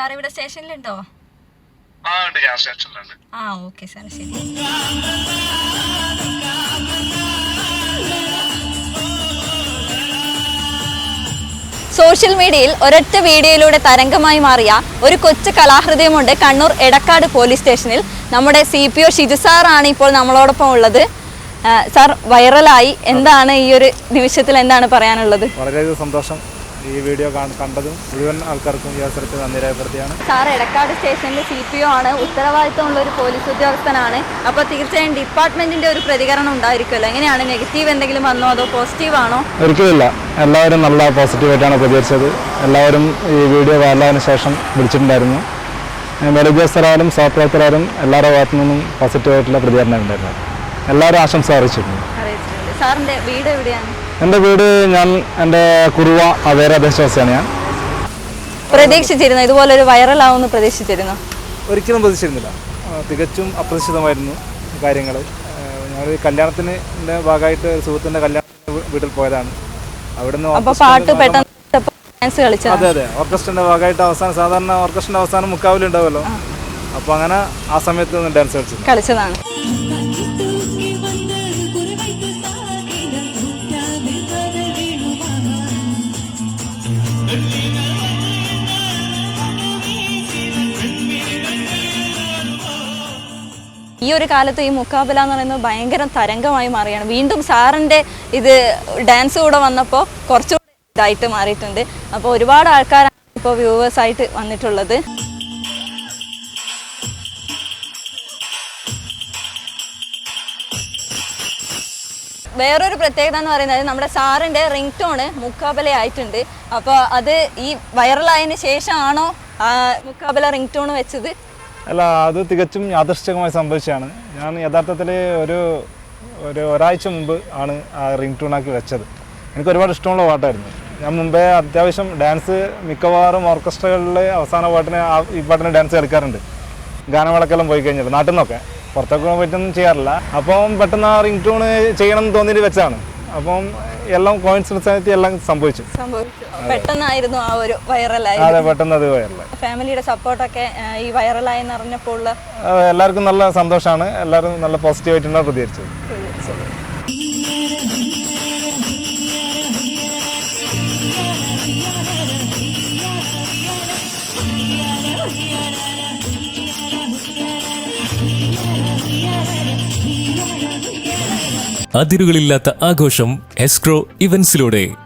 Sir ഇവിടെ സ്റ്റേഷനിലുണ്ടോ? ആ ഉണ്ട്. സ്റ്റേഷനിലുണ്ട്. ആ ഓക്കെ സാർ ശരി. സോഷ്യൽ മീഡിയയിൽ ഒരൊറ്റ വീഡിയോയിലൂടെ തരംഗമായി മാറിയ ഒരു കൊച്ചു കലാഹൃദയമുണ്ട് കണ്ണൂർ എടക്കാട് പോലീസ് സ്റ്റേഷനിൽ. നമ്മുടെ സി പി ഒ ഷിജു സാറാണ് ഇപ്പോൾ നമ്മളോടൊപ്പം ഉള്ളത്. സാർ വൈറലായി. എന്താണ് ഈ ഒരു നിമിഷത്തിൽ എന്താണ് പറയാനുള്ളത്? വളരെയധികം സന്തോഷം. ഈ വീഡിയോ കാണ്- കണ്ടതും മുഴുവൻ ആൾക്കാർക്കും ഈ അവസരത്തിൽ നന്ദി രേഖപ്പെടുത്തിയാണ് സാർ എടക്കാട് സ്റ്റേഷനിലെ സി പി ഒ ആണ്. ഉത്തരവാദിത്തമുള്ള ഒരു പോലീസ് ഉദ്യോഗസ്ഥനാണ്. അപ്പോൾ തീർച്ചയായും ഡിപ്പാർട്ട്മെന്റിന്റെ ഒരു പ്രതികരണം ഉണ്ടായിരിക്കുമല്ലോ. എങ്ങനെയാണ്? നെഗറ്റീവ് എന്തെങ്കിലും വന്നോ? അതോ പോസിറ്റീവ് ആണോ? ഒരിക്കലില്ല എല്ലാവരും നല്ല പോസിറ്റീവായിട്ടാണ് പ്രതികരിച്ചത്. എല്ലാവരും ഈ വീഡിയോ വൈറലായതിനു ശേഷം വിളിച്ചിട്ടുണ്ടായിരുന്നു. മേലുദ്യോഗസ്ഥരായാലും സഹപ്രവർത്തകരായാലും എല്ലാവരുടെ ഭാഗത്തു നിന്നും പോസിറ്റീവായിട്ടുള്ള പ്രതികരണം ഉണ്ടായിരുന്നു. എല്ലാവരും ആശംസ അറിയിച്ചിട്ടുണ്ട്. സാറിന്റെ വീട് എവിടെയാണ്? എന്റെ വീട് ഞാൻ എന്റെ കുറുവ അവേര ദേശവാസിയാണ് ഞാൻ. പ്രതീക്ഷിച്ചിരുന്നു? ഇതുപോലെ ഒരു വൈറൽ വൈറലാവുമെന്ന് പ്രതീക്ഷിച്ചിരുന്നു? ഒരിക്കലും പ്രതീക്ഷിച്ചിരുന്നില്ല. തികച്ചും അപ്രതീക്ഷിതമായിരുന്നു കാര്യങ്ങൾ. ഞാനൊരു കല്യാണത്തിന് ന്റെ ഭാഗമായിട്ട് ഒരു സുഹൃത്തിന്റെ കല്യാണത്തിന് വീട്ടിൽ പോയതാണ്. അവിടുന്ന് നിന്ന് പാട്ട് പെട്ടെന്ന് അതെ അതെ. ഓർക്കസ്ട്രന്റെ ഭാഗമായിട്ട് അവസാനം സാധാരണ ഓർക്കസ്ട്രന്റെ അവസാനം മുക്കാവിലുണ്ടാവുമല്ലോ അപ്പോൾ അങ്ങനെ ആ സമയത്ത് ഡാൻസ് കളിച്ചു. കളിച്ചതാണ്. ഈ ഒരു കാലത്ത് ഈ മുക്കാബല എന്ന് പറയുന്നത് ഭയങ്കര തരംഗമായി മാറിയാണ് വീണ്ടും സാറിന്റെ ഇത് ഡാൻസ് കൂടെ വന്നപ്പോൾ കുറച്ചുകൂടി ഇതായിട്ട് മാറിയിട്ടുണ്ട്. അപ്പോൾ ഒരുപാട് ആൾക്കാരാണ് ഇപ്പോൾ വ്യൂവേഴ്സ് ആയിട്ട് വന്നിട്ടുള്ളത്. വേറൊരു പ്രത്യേകത എന്ന് പറയുന്നത് നമ്മുടെ സാറിന്റെ റിംഗ് ടോണ് മുക്കാബല ആയിട്ടുണ്ട് അപ്പോൾ അത് ഈ വൈറലായതിന് ശേഷമാണോ മുക്കാബല റിംഗ് ടോൺ വെച്ചത്? അല്ല അത് തികച്ചും യാദൃശ്ചികമായി സംഭവിച്ചതാണ്. ഞാൻ യഥാർത്ഥത്തിൽ ഒരു ഒരു ഒരാഴ്ച മുമ്പ് ആണ് ആ റിംഗ് ടൂണാക്കി വെച്ചത്. എനിക്ക് ഒരുപാട് ഇഷ്ടമുള്ള പാട്ടായിരുന്നു. ഞാൻ മുമ്പേ അത്യാവശ്യം ഡാൻസ് മിക്കവാറും ഓർക്കസ്ട്രകളിൽ അവസാന പാട്ടിന് ഈ പാട്ടിന് ഡാൻസ് കളിക്കാറുണ്ട്. ഗാനമേളക്കെല്ലാം പോയി കഴിഞ്ഞിട്ട് നാട്ടിൽ നിന്നൊക്കെ പുറത്തൊക്കെ പറ്റൊന്നും ചെയ്യാറില്ല. അപ്പം പെട്ടെന്ന് ആ റിംഗ് ടൂൺ ചെയ്യണം എന്ന് തോന്നിയിട്ട് വെച്ചാണ്. അപ്പം എല്ലാം കോയിൻസിഡൻസ് ആയിട്ട് എല്ലാം സംഭവിച്ചു. സംഭവിച്ചു. പെട്ടെന്നായിരുന്നു ആ ഒരു വൈറലായി അതെ പെട്ടെന്ന് അത് വൈറലായി. ഫാമിലിയുടെ സപ്പോർട്ടൊക്കെ ഈ വൈറലായി അറിഞ്ഞപ്പോൾ എല്ലാവർക്കും നല്ല സന്തോഷമാണ്. എല്ലാവരും നല്ല പോസിറ്റീവായിട്ടാണ് പ്രതികരിച്ചത്. അതിരുകളില്ലാത്ത ആഘോഷം എസ്ക്രോ ഇവന്റ്സിലൂടെ.